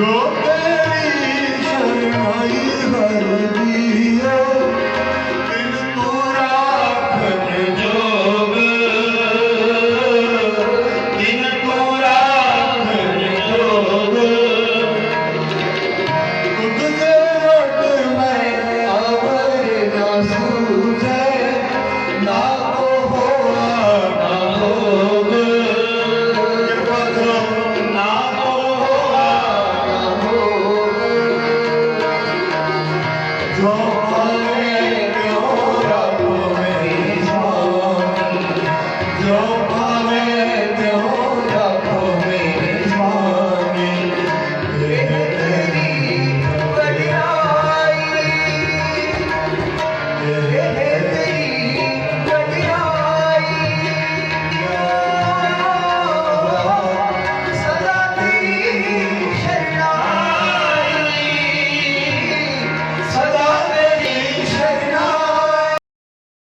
Jô. Yo, Amen, Yo,